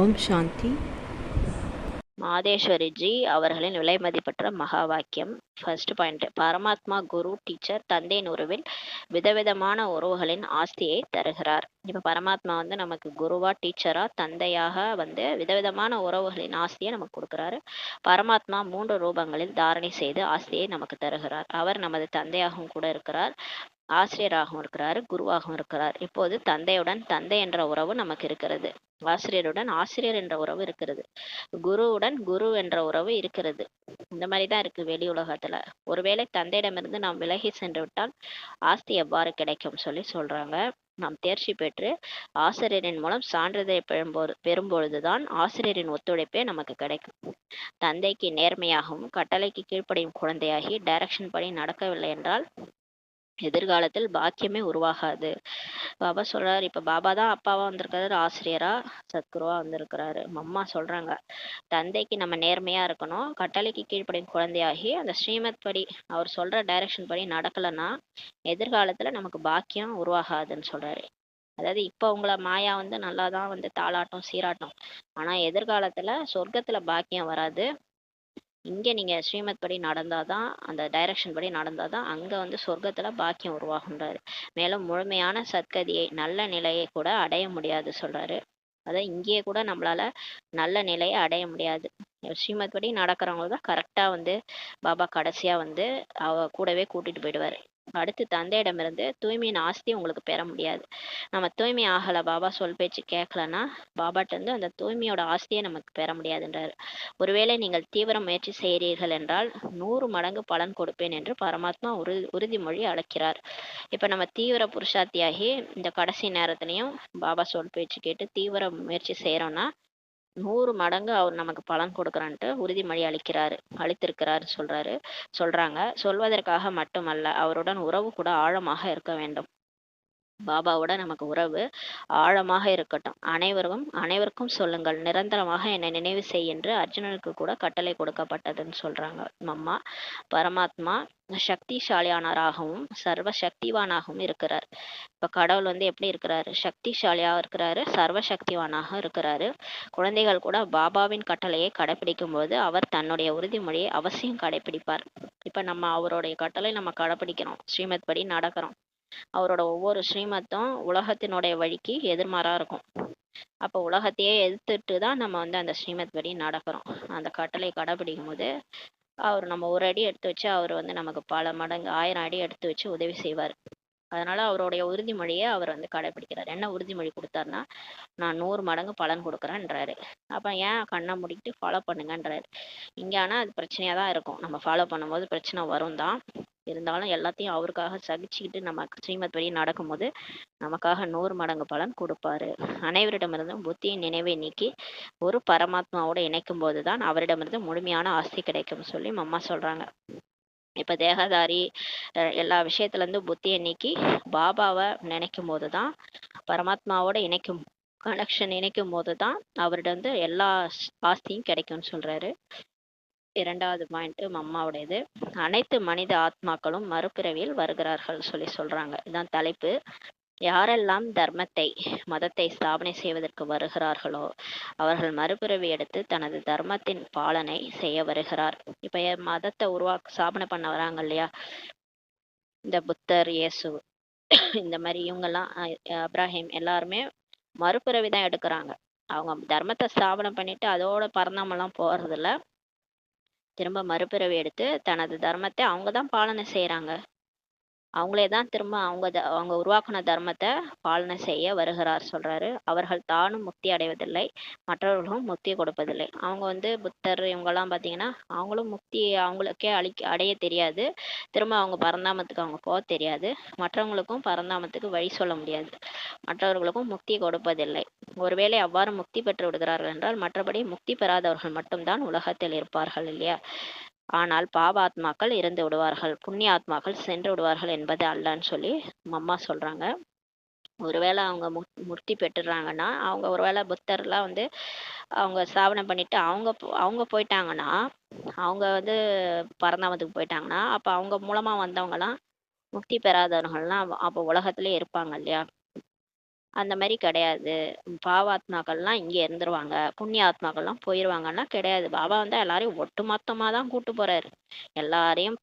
ஓம் சாந்தி. மாதேஸ்வரிஜி அவர்களின் விலைமதிப்பற்ற மகா வாக்கியம் ஃபர்ஸ்ட் பாயிண்ட் பரமாத்மா குரு டீச்சர் தந்தையின் உறவில் விதவிதமான உறவுகளின் ஆஸ்தியை தருகிறார். இப்போ பரமாத்மா வந்து நமக்கு குருவா டீச்சரா தந்தையாக வந்து விதவிதமான உறவுகளின் ஆஸ்தியை நமக்கு கொடுக்குறாரு. பரமாத்மா மூன்று ரூபங்களில் தாரணை செய்து ஆஸ்தியை நமக்கு தருகிறார். அவர் நமது தந்தையாகவும் கூட இருக்கிறார். ஆசிரியராகவும் இருக்கிறார் குருவாகவும் இருக்கிறார். இப்போது தந்தையுடன் தந்தை என்ற உறவு நமக்கு இருக்கிறது. ஆசிரியருடன் ஆசிரியர் என்ற உறவு இருக்கிறது. குருவுடன் குரு என்ற உறவு இருக்கிறது. இந்த மாதிரி தான் இருக்கு வெளி உலகத்துல. ஒருவேளை தந்தையிடமிருந்து நாம் விலகி சென்று விட்டால் ஆஸ்தி எவ்வாறு கிடைக்கும் சொல்லி சொல்றாங்க. நாம் தேர்ச்சி பெற்று ஆசிரியரின் மூலம் சான்றிதழை பெறும்போது பெறும்பொழுதுதான் ஆசிரியரின் ஒத்துழைப்பே நமக்கு கிடைக்கும். தந்தைக்கு நேர்மையாகவும் கட்டளைக்கு கீழ்ப்படியும் குழந்தையாகி டைரக்ஷன் படி நடக்கவில்லை என்றால் எதிர்காலத்தில் பாக்கியமே உருவாகாது. பாபா சொல்றாரு இப்ப பாபா தான் அப்பாவா வந்திருக்காரு ஆசிரியரா சத்குருவா வந்திருக்கிறாரு. அம்மா சொல்றாங்க தந்தைக்கு நம்ம நேர்மையா இருக்கணும் கட்டளைக்கு கீழ்ப்படியும் குழந்தையாகி அந்த ஸ்ரீமத் படி அவர் சொல்ற டைரக்ஷன் படி நடக்கலைன்னா எதிர்காலத்துல நமக்கு பாக்கியம் உருவாகாதுன்னு சொல்றாரு. அதாவது இப்போ உங்களை மாயா வந்து நல்லா தான் வந்து தாளாட்டம் சீராட்டம். ஆனா எதிர்காலத்துல சொர்க்கத்துல பாக்கியம் வராது. இங்கே நீங்கள் ஸ்ரீமத் படி நடந்தாதான் அந்த டைரக்ஷன் படி நடந்தால் தான் அங்கே வந்து சொர்க்கத்தில் பாக்கியம் உருவாகுன்றாரு மேலும் முழுமையான சத்கதியை நல்ல நிலையை கூட அடைய முடியாது சொல்கிறாரு அதான் இங்கேயே கூட நம்மளால நல்ல நிலையை அடைய முடியாது. ஸ்ரீமத் படி நடக்கிறவங்க தான் கரெக்டாக வந்து பாபா கடைசியாக வந்து அவ கூடவே கூட்டிகிட்டு போயிடுவார். அடுத்து தந்தையிடமிருந்து தூய்மையின் ஆஸ்தி உங்களுக்கு பெற முடியாது. நம்ம தூய்மை ஆகலை பாபா சொல் பேச்சு கேட்கலன்னா பாபாட்டேருந்து அந்த தூய்மையோட ஆஸ்தியை நமக்கு பெற முடியாதுன்றாரு. ஒருவேளை நீங்கள் தீவிர முயற்சி செய்கிறீர்கள் என்றால் நூறு மடங்கு பலன் கொடுப்பேன் என்று பரமாத்மா உறு உறுதிமொழி அழைக்கிறார் இப்போ நம்ம தீவிர புருஷார்த்தியாகி இந்த கடைசி நேரத்துலையும் பாபா சொல் பேச்சு கேட்டு தீவிர முயற்சி செய்கிறோன்னா நூறு மடங்கு அவர் நமக்கு பலன் கொடுக்குறான்ட்டு உறுதிமொழி அளிக்கிறாரு அளித்திருக்கிறார் சொல்றாரு சொல்றாங்க. சொல்வதற்காக மட்டுமல்ல அவருடன் உறவு கூட ஆழமாக இருக்க வேண்டும். பாபாவோட நமக்கு உறவு ஆழமாக இருக்கட்டும். அனைவரும் அனைவருக்கும் சொல்லுங்கள். நிரந்தரமாக என்னை நினைவு செய் என்று அர்ஜுனனுக்கு கூட கட்டளை கொடுக்கப்பட்டதுன்னு சொல்றாங்க அம்மா பரமாத்மா சக்திசாலியானராகவும் சர்வ சக்திவானாகவும் இருக்கிறார். இப்ப கடவுள் வந்து எப்படி இருக்கிறாரு? சக்திசாலியாக இருக்கிறாரு சர்வ சக்திவானாக இருக்கிறாரு. குழந்தைகள் கூட பாபாவின் கட்டளையை கடைபிடிக்கும் போது அவர் தன்னுடைய உறுதிமொழியை அவசியம் கடைபிடிப்பார் இப்ப நம்ம அவருடைய கட்டளை நம்ம கடைபிடிக்கிறோம் ஸ்ரீமத் படி நடக்கிறோம். அவரோட ஒவ்வொரு ஸ்ரீமத்தும் உலகத்தினுடைய வழிக்கு எதிர்மாறா இருக்கும். அப்போ உலகத்தையே எதிர்த்துட்டு தான் நம்ம வந்து அந்த ஸ்ரீமத் படி நடக்கிறோம். அந்த கட்டளை கடைபிடிக்கும் போது அவர் நம்ம ஒரு அடி எடுத்து வச்சு அவர் வந்து நமக்கு பல மடங்கு ஆயிரம் அடி எடுத்து வச்சு உதவி செய்வார். அதனால அவருடைய உறுதிமொழியை அவர் வந்து கடைபிடிக்கிறார். என்ன உறுதிமொழி கொடுத்தாருன்னா நான் நூறு மடங்கு பலன் கொடுக்குறேன்றாரு. அப்ப ஏன் கண்ணை முடிக்கிட்டு ஃபாலோ பண்ணுங்கன்றாரு. இங்கே ஆனா அது பிரச்சனையாக தான் இருக்கும். நம்ம ஃபாலோ பண்ணும்போது பிரச்சனை வரும் தான் இருந்தாலும் எல்லாத்தையும் அவருக்காக சகிச்சுக்கிட்டு நம்ம ஸ்ரீமத் வழி நடக்கும்போது நமக்காக நூறு மடங்கு பலன் கொடுப்பாரு. அனைவரிடமிருந்தும் புத்தியின் நினைவை நீக்கி ஒரு பரமாத்மாவோட இணைக்கும் போது தான் அவரிடமிருந்து முழுமையான ஆஸ்தி கிடைக்கும் சொல்லி அம்மா சொல்றாங்க. இப்போ தேகதாரி எல்லா விஷயத்துலேருந்து புத்தியை நீக்கி பாபாவை நினைக்கும் போது தான் பரமாத்மாவோட இணைக்கும் கனெக்ஷன் இணைக்கும் போதுதான் அவர்கிட்ட வந்து எல்லா ஆஸ்தியும் கிடைக்கும்னு சொல்கிறாரு இரண்டாவது பாயிண்ட் மம்மாவுடையது. அனைத்து மனித ஆத்மாக்களும் மறுபிறவியில் வருகிறார்கள் சொல்லி சொல்றாங்க. இதுதான் தலைப்பு. யாரெல்லாம் தர்மத்தை மதத்தை ஸ்தாபனை செய்வதற்கு வருகிறார்களோ அவர்கள் மறுபிறவி எடுத்து தனது தர்மத்தின் பாலனை செய்ய வருகிறார். இப்ப மதத்தை உருவாக்க ஸ்தாபனை பண்ண வராங்க இல்லையா? இந்த புத்தர் இயேசு இந்த மாதிரி இவங்கெல்லாம் அப்ராஹிம் எல்லாருமே மறுபிறவி தான் எடுக்கிறாங்க. அவங்க தர்மத்தை ஸ்தாபனம் பண்ணிட்டு அதோட பரந்தாமெல்லாம் போறது திரும்ப மறுபிறவி எடுத்து தனது தர்மத்தை அவங்க தான் பாலனை செய்கிறாங்க அவங்களே தான் திரும்ப அவங்க அவங்க உருவாக்குன தர்மத்தை பாலனை செய்ய வருகிறார் சொல்கிறாரு அவர்கள் தானும் முக்தி அடைவதில்லை மற்றவர்களும் முக்தி கொடுப்பதில்லை. அவங்க வந்து புத்தர் இவங்கெல்லாம் பார்த்தீங்கன்னா அவங்களும் முக்தி அவங்களுக்கே அழிக்க அடைய தெரியாது. திரும்ப அவங்க பரந்தாமத்துக்கு அவங்க போக தெரியாது. மற்றவங்களுக்கும் பரந்தாமத்துக்கு வழி சொல்ல முடியாது. மற்றவர்களுக்கும் முக்தி கொடுப்பதில்லை. ஒருவேளை அவ்வாறு முக்தி பெற்று விடுகிறார்கள் என்றால் மற்றபடி முக்தி பெறாதவர்கள் மட்டும்தான் உலகத்தில் இருப்பார்கள் இல்லையா? ஆனால் பாபாத்மாக்கள் இறந்து விடுவார்கள் புண்ணிய ஆத்மாக்கள் சென்று விடுவார்கள் என்பது அல்லன்னு சொல்லி அம்மா சொல்றாங்க. ஒருவேளை அவங்க முக்தி பெற்றுறாங்கன்னா அவங்க ஒருவேளை புத்தர்லாம் வந்து அவங்க ஸ்தாபனம் பண்ணிட்டு அவங்க அவங்க போயிட்டாங்கன்னா அவங்க வந்து பரந்தாமத்துக்கு போயிட்டாங்கன்னா அப்போ அவங்க மூலமா வந்தவங்கலாம் முக்தி பெறாதவர்கள்லாம் அப்போ உலகத்திலே இருப்பாங்க இல்லையா? அந்த மாதிரி கிடையாது. பாவாத்மாக்கள்லாம் இங்கே இருந்துருவாங்க. புண்ணிய ஆத்மாக்கள்லாம் போயிடுவாங்கன்னா கிடையாது. பாபா வந்து எல்லாரையும் ஒட்டு மொத்தமாக தான் கூட்டு போறாரு. எல்லாரையும்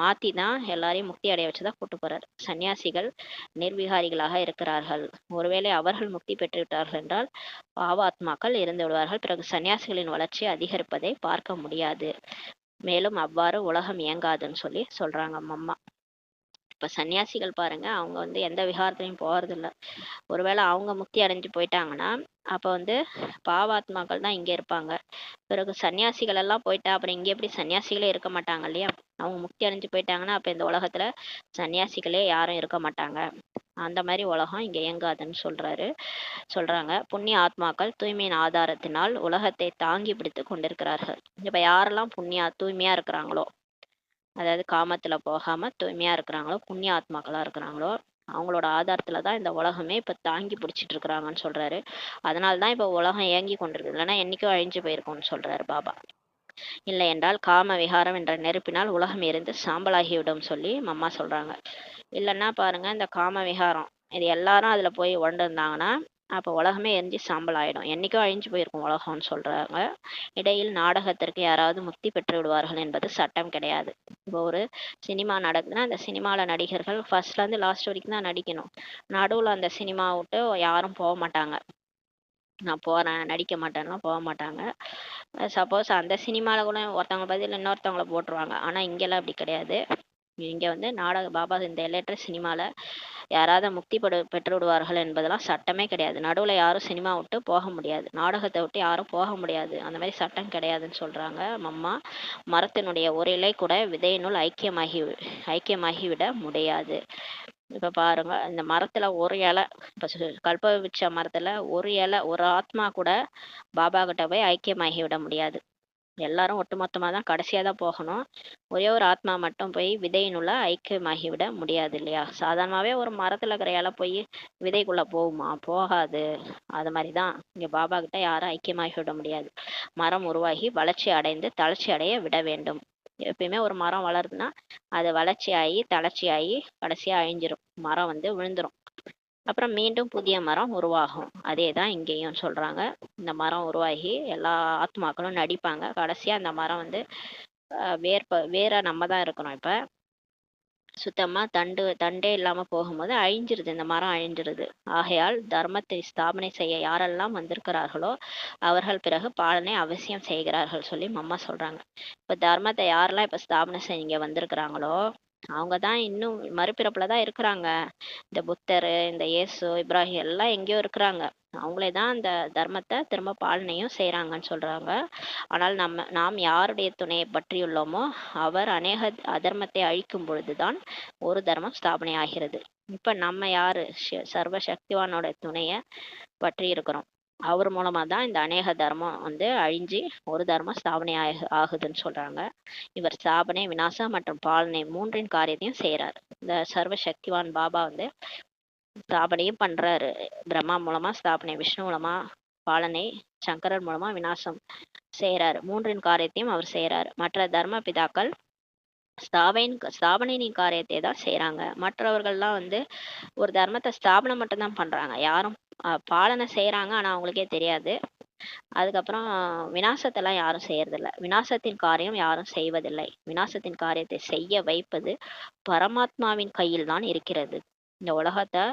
மாற்றி தான் எல்லாரையும் முக்தி அடைய வச்சு தான் கூட்டு போறாரு. சன்னியாசிகள் நிர்விகாரிகளாக இருக்கிறார்கள். ஒருவேளை அவர்கள் முக்தி பெற்றுவிட்டார்கள் என்றால் பாவாத்மாக்கள் இருந்து விடுவார்கள். பிறகு சன்னியாசிகளின் வளர்ச்சி அதிகரிப்பதை பார்க்க முடியாது. மேலும் அவ்வாறு உலகம் இயங்காதுன்னு சொல்லி சொல்றாங்க அம்மம்மா இப்போ சன்னியாசிகள் பாருங்க அவங்க வந்து எந்த விகாரத்துலையும் போகிறதில்ல ஒருவேளை அவங்க முக்தி அடைஞ்சு போயிட்டாங்கன்னா அப்போ வந்து பாவாத்மாக்கள் தான் இங்கே இருப்பாங்க. பிறகு சன்னியாசிகள் எல்லாம் போயிட்டா அப்புறம் இங்கே எப்படி சன்னியாசிகளே இருக்க மாட்டாங்க இல்லையா? அவங்க முக்தி அடைஞ்சு போயிட்டாங்கன்னா அப்போ இந்த உலகத்தில் சன்னியாசிகளே யாரும் இருக்க மாட்டாங்க. அந்த மாதிரி உலகம் இங்கே இயங்காதுன்னு சொல்றாரு. சொல்றாங்க. புண்ணிய ஆத்மாக்கள் தூய்மையின் ஆதாரத்தினால் உலகத்தை தாங்கி பிடித்து கொண்டிருக்கிறார்கள். இப்போ யாரெல்லாம் புண்ணியா தூய்மையா இருக்கிறாங்களோ அதாவது காமத்தில் போகாமல் தூய்மையாக இருக்கிறாங்களோ புண்ணிய ஆத்மாக்களாக இருக்கிறாங்களோ அவங்களோட ஆதாரத்தில் தான் இந்த உலகமே இப்போ தாங்கி பிடிச்சிட்டு இருக்கிறாங்கன்னு சொல்கிறாரு அதனால தான் இப்போ உலகம் இயங்கி கொண்டிருக்கு. இல்லைன்னா என்றைக்கும் அழிஞ்சு போயிருக்கோம்னு சொல்கிறாரு பாபா. இல்லை என்றால் காம விகாரம் என்ற நெருப்பினால் உலகம் இருந்து சாம்பலாகிவிடும் சொல்லி மம்மா சொல்கிறாங்க இல்லைன்னா பாருங்க இந்த காம விகாரம் இது எல்லாரும் அதில் போய் உடண்டிருந்தாங்கன்னா அப்போ உலகமே எரிஞ்சு சாம்பல் ஆயிடும் என்னைக்கோ அழிஞ்சு போயிருக்கும் உலகம்னு சொல்கிறாங்க இடையில் நாடகத்திற்கு யாராவது முக்தி பெற்று விடுவார்கள் என்பது சட்டம் கிடையாது. இப்போ ஒரு சினிமா நடக்குதுன்னா அந்த சினிமாவில் நடிகர்கள் ஃபர்ஸ்ட்லேருந்து லாஸ்ட் வரைக்கும் தான் நடிக்கணும். நடுவில் அந்த சினிமா விட்டு யாரும் போக மாட்டாங்க. நான் போகிறேன் நடிக்க மாட்டேன்லாம் போக மாட்டாங்க. சப்போஸ் அந்த சினிமாவில் கூட ஒருத்தவங்க பதில் இன்னொருத்தவங்களை போட்டுருவாங்க. ஆனால் இங்கெல்லாம் அப்படி கிடையாது. இங்கே வந்து நாடக பாபா இந்த எல்லையற்ற சினிமாவில் யாராவது முக்தி பெறு பெற்று விடுவார்கள் என்பதெல்லாம் சட்டமே கிடையாது. நடுவில் யாரும் சினிமா விட்டு போக முடியாது. நாடகத்தை விட்டு யாரும் போக முடியாது. அந்த மாதிரி சட்டம் கிடையாதுன்னு சொல்கிறாங்க மம்மா மரத்தினுடைய ஒரு இலை கூட விதையினுள் ஐக்கியமாகி ஐக்கியமாகிவிட முடியாது. இப்போ பாருங்க இந்த மரத்தில் ஒரு இலை கல்ப கல்பவிச்ச மரத்தில் ஒரு இலை ஒரு ஆத்மா கூட பாபா கிட்ட போய் ஐக்கியமாகி விட முடியாது. எல்லாரும் ஒட்டுமொத்தமாக தான் கடைசியாக தான் போகணும். ஒரே ஒரு ஆத்மா மட்டும் போய் விதையினுள்ள ஐக்கியமாகி விட முடியாது இல்லையா? சாதாரணமாகவே ஒரு மரத்தில் இருக்கிற இலை போய் விதைக்குள்ளே போகுமா? போகாது. அது மாதிரி தான். இங்கே பாபா கிட்ட யாரும் ஐக்கியமாகி விட முடியாது. மரம் உருவாகி வளர்ச்சி அடைந்து தளர்ச்சி அடைய விட வேண்டும். எப்பயுமே ஒரு மரம் வளருதுன்னா அது வளர்ச்சி ஆகி தளர்ச்சி ஆகி கடைசியாக அழிஞ்சிரும். மரம் வந்து விழுந்துரும். அப்புறம் மீண்டும் புதிய மரம் உருவாகும். அதே தான் இங்கேயும் சொல்கிறாங்க இந்த மரம் உருவாகி எல்லா ஆத்மாக்களும் நடிப்பாங்க. கடைசியாக அந்த மரம் வந்து வேர்ப வேற நம்ம தான் இருக்கணும் இப்போ. சுத்தமாக தண்டு தண்டே இல்லாமல் போகும்போது அழிஞ்சிருது. இந்த மரம் அழிஞ்சிருது. ஆகையால் தர்மத்தை ஸ்தாபனை செய்ய யாரெல்லாம் வந்திருக்கிறார்களோ அவர்கள் பிறகு பாலனை அவசியம் செய்கிறார்கள் சொல்லி மம்மா சொல்கிறாங்க இப்போ தர்மத்தை யாரெல்லாம் இப்போ ஸ்தாபனை செய்ய வந்திருக்கிறாங்களோ அவங்க தான் இன்னும் மறுபிறப்புல தான் இருக்கிறாங்க. இந்த புத்தர் இந்த இயேசு இப்ராஹிம் எல்லாம் எங்கேயோ இருக்கிறாங்க. அவங்களே தான் அந்த தர்மத்தை திரும்ப பாலனையும் செய்கிறாங்கன்னு சொல்கிறாங்க ஆனால் நம்ம நாம் யாருடைய துணையை பற்றியுள்ளோமோ அவர் அநேக அதர்மத்தை அழிக்கும் பொழுதுதான் ஒரு தர்மம் ஸ்தாபனை ஆகிறது இப்போ நம்ம யாரு? சர்வ சக்திவானோட துணையை பற்றி இருக்கிறோம். அவர் மூலமா தான் இந்த அநேக தர்மம் வந்து அழிஞ்சு ஒரு தர்மம் ஸ்தாபனை ஆகு ஆகுதுன்னு சொல்றாங்க. இவர் ஸ்தாபனை வினாசா மற்றும் பாலனை மூன்றின் காரியத்தையும் செய்யறாரு இந்த சர்வ சக்திவான் பாபா வந்து ஸ்தாபனையும் பண்றாரு. பிரம்மா மூலமா ஸ்தாபனை விஷ்ணு மூலமா பாலனை சங்கரர் மூலமா வினாசம் செய்யறாரு மூன்றின் காரியத்தையும் அவர் செய்யறாரு மற்ற தர்ம பிதாக்கள் ஸ்தாபைன் ஸ்தாபனையின் காரியத்தை தான் செய்யறாங்க மற்றவர்கள்லாம் வந்து ஒரு தர்மத்தை ஸ்தாபனம் மட்டும்தான் பண்றாங்க. யாரும் பாலனை செய்கிறாங்க ஆனால் அவங்களுக்கே தெரியாது. அதுக்கப்புறம் விநாசத்தெல்லாம் யாரும் செய்யறதில்ல விநாசத்தின் காரியம் யாரும் செய்வதில்லை. விநாசத்தின் காரியத்தை செய்ய வைப்பது பரமாத்மாவின் கையில் தான் இருக்கிறது. இந்த உலகத்தை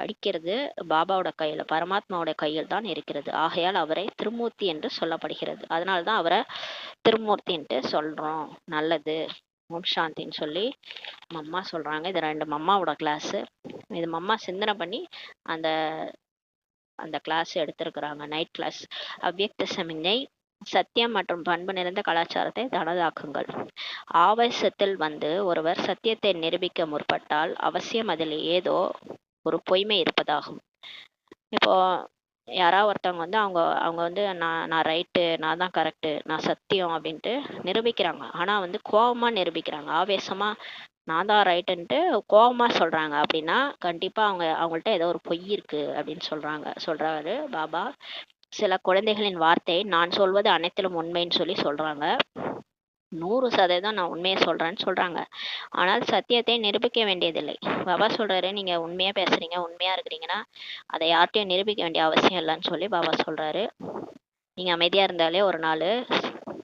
அடிக்கிறது பாபாவோட கையில் பரமாத்மாவோட கையில் தான் இருக்கிறது. ஆகையால் அவரை திருமூர்த்தி என்று சொல்லப்படுகிறது. அதனால்தான் அவரை திருமூர்த்தின்ட்டு சொல்கிறோம் நல்லது. ஓம் சாந்தின்னு சொல்லி மம்மா சொல்கிறாங்க இது ரெண்டு மம்மாவோட கிளாஸு இது மம்மா சிந்தனை பண்ணி அந்த அந்த கிளாஸ் எடுத்திருக்கிறாங்க. நைட் கிளாஸ் அவ்வியக்த சமிக்ஞை சத்தியம் மற்றும் பண்பு நிறைந்த கலாச்சாரத்தை தனதாக்குங்கள். ஆவேசத்தில் வந்து ஒருவர் சத்தியத்தை நிரூபிக்க முற்பட்டால் அவசியம் அதில் ஏதோ ஒரு பொய்மை இருப்பதாகும். இப்போ யாரா ஒருத்தவங்க வந்து அவங்க அவங்க வந்து நான் நான் ரைட்டு நான் தான் கரெக்டு நான் சத்தியம் அப்படின்ட்டு நிரூபிக்கிறாங்க. ஆனால் வந்து கோபமாக நிரூபிக்கிறாங்க. ஆவேசமாக நான் தான் ரைட்டுன்ட்டு கோபமாக சொல்கிறாங்க அப்படின்னா கண்டிப்பாக அவங்க அவங்கள்ட்ட ஏதோ ஒரு பொய் இருக்குது அப்படின்னு சொல்கிறாங்க சொல்கிறாரு பாபா. சில குழந்தைகளின் வார்த்தை நான் சொல்வது அனைத்திலும் உண்மைன்னு சொல்லி சொல்கிறாங்க நூறு சதவீதம் நான் உண்மையை சொல்கிறேன்னு சொல்கிறாங்க ஆனால் சத்தியத்தை நிரூபிக்க வேண்டியதில்லை. பாபா சொல்கிறாரு நீங்கள் உண்மையாக பேசுகிறீங்க உண்மையாக இருக்கிறீங்கன்னா அதை யார்கிட்டையும் நிரூபிக்க வேண்டிய அவசியம் இல்லைன்னு சொல்லி பாபா சொல்கிறாரு நீங்கள் அமைதியாக இருந்தாலே ஒரு நாள்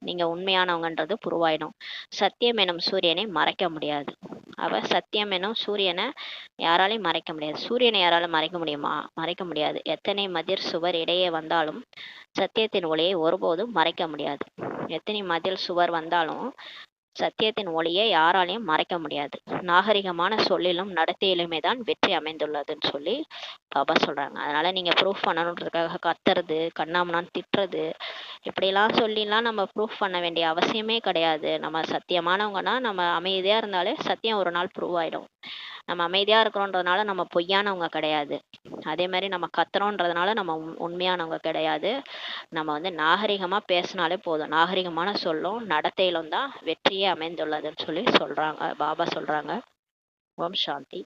நீங்கள் உண்மையானவங்கன்றது புருவாயிடும் சத்தியம் எனும் சூரியனை மறைக்க முடியாது. அவ சத்தியம் எனும் சூரியனை யாராலையும் மறைக்க முடியாது. சூரியனை யாராலும் மறைக்க முடியுமா? மறைக்க முடியாது. எத்தனை மதிர் சுவர் இடையே வந்தாலும் சத்தியத்தின் ஒளியை ஒருபோதும் மறைக்க முடியாது. எத்தனை மதில் சுவர் வந்தாலும் சத்தியத்தின் ஒளியை யாராலையும் மறைக்க முடியாது. நாகரிகமான சொல்லிலும் நடத்தையிலுமே தான் வெற்றி அமைந்துள்ளதுன்னு சொல்லி பாபா சொல்றாங்க. அதனால நீங்க ப்ரூஃப் பண்ணணுன்றதுக்காக கத்துறது கண்ணாமனான்னு திட்டுறது இப்படிலாம் சொல்லிலாம் நம்ம ப்ரூஃப் பண்ண வேண்டிய அவசியமே கிடையாது. நம்ம சத்தியமானவங்கன்னா நம்ம அமைதியா இருந்தாலே சத்தியம் ஒரு நாள் ப்ரூவ் ஆயிடும். நம்ம அமைதியாக இருக்கிறோன்றதுனால நம்ம பொய்யானவங்க கிடையாது. அதே மாதிரி நம்ம கத்துறோன்றதுனால நம்ம உண்மையானவங்க கிடையாது. நம்ம வந்து நாகரிகமாக பேசினாலே போதும். நாகரிகமான சொல்லும் நடத்தையிலும் தான் வெற்றியே அமைந்துள்ளதுன்னு சொல்லி சொல்கிறாங்க பாபா சொல்கிறாங்க ஓம் சாந்தி.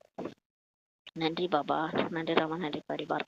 நன்றி பாபா. நன்றி ராமா நன்றி பரிவார்.